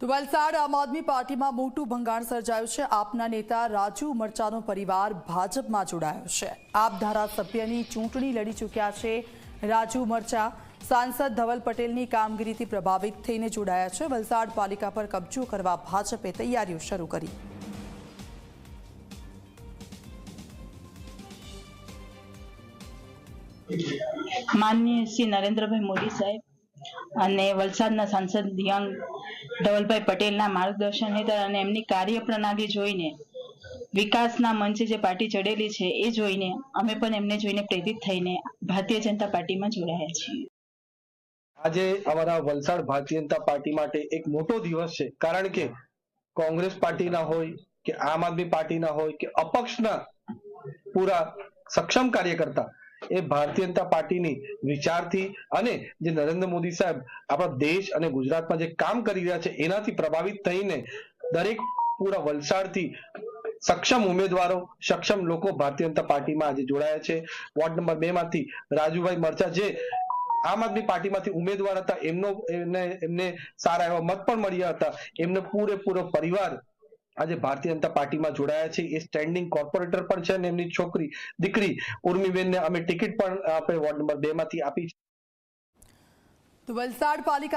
તો વલસાડ આમ આદમી પાર્ટીમાં મોટું ભંગાણ સર્જાયું છે. આપના નેતા રાજુ મરચાનો પરિવાર ભાજપમાં જોડાયો છે. આપ ધારાસભ્યની ચૂંટણી લડી ચૂક્યા છે રાજુ મરચા. સાંસદ ધવલ પટેલની કામગીરીથી પ્રભાવિત થઈને જોડાયા છે. વલસાડ પાલિકા પર કબજો કરવા ભાજપે તૈયારીઓ શરૂ કરી. માનનીય શ્રી નરેન્દ્રભાઈ મોદી સાહેબ અને વલસાડના સાંસદ દિયાંગ ધવલભાઈ પટેલના માર્ગદર્શન હેઠળ અને એમની કાર્યપ્રણાલી જોઈને વિકાસના મંચે જે પાર્ટી ચડેલી છે એ જોઈને અમે પણ એમને જોઈને પ્રેરિત થઈને ભારતીય જનતા પાર્ટીમાં જોડાયા છીએ. આજે અમારા વલસાડ ભારતીય જનતા પાર્ટી માટે એક મોટો દિવસ છે. કારણ કે કોંગ્રેસ પાર્ટીના હોય કે આમ આદમી પાર્ટીના હોય કે અપક્ષના પૂરા સક્ષમ કાર્યકર્તા એ ભારતીય જનતા પાર્ટીની વિચારથી અને જે નરેન્દ્ર મોદી સાહેબ આપણા દેશ અને ગુજરાતમાં જે કામ કરી રહ્યા છે, એનાથી પ્રભાવિત થઈને દરેક પૂરા વલસાડથી સક્ષમ ઉમેદવારો, સક્ષમ લોકો ભારતીય જનતા પાર્ટીમાં આજે જોડાયા છે. વોર્ડ નંબર બે માંથી રાજુભાઈ મરચા જે આમ આદમી પાર્ટીમાંથી ઉમેદવાર હતા, એમનો, એમને એમને સારા એવા મત પણ મળ્યા હતા. એમનો પૂરેપૂરો પરિવાર આજે ભારતીય જનતા પાર્ટીમાં જોડાયા છે. એ સ્ટેન્ડિંગ કોર્પોરેટર પણ છે અને એમની છોકરી, દીકરી ઉર્મીબેનને અમે ટિકિટ પણ આપણે વોર્ડ નંબર બે માંથી આપી છે. તો વલસાડ પાલિકાની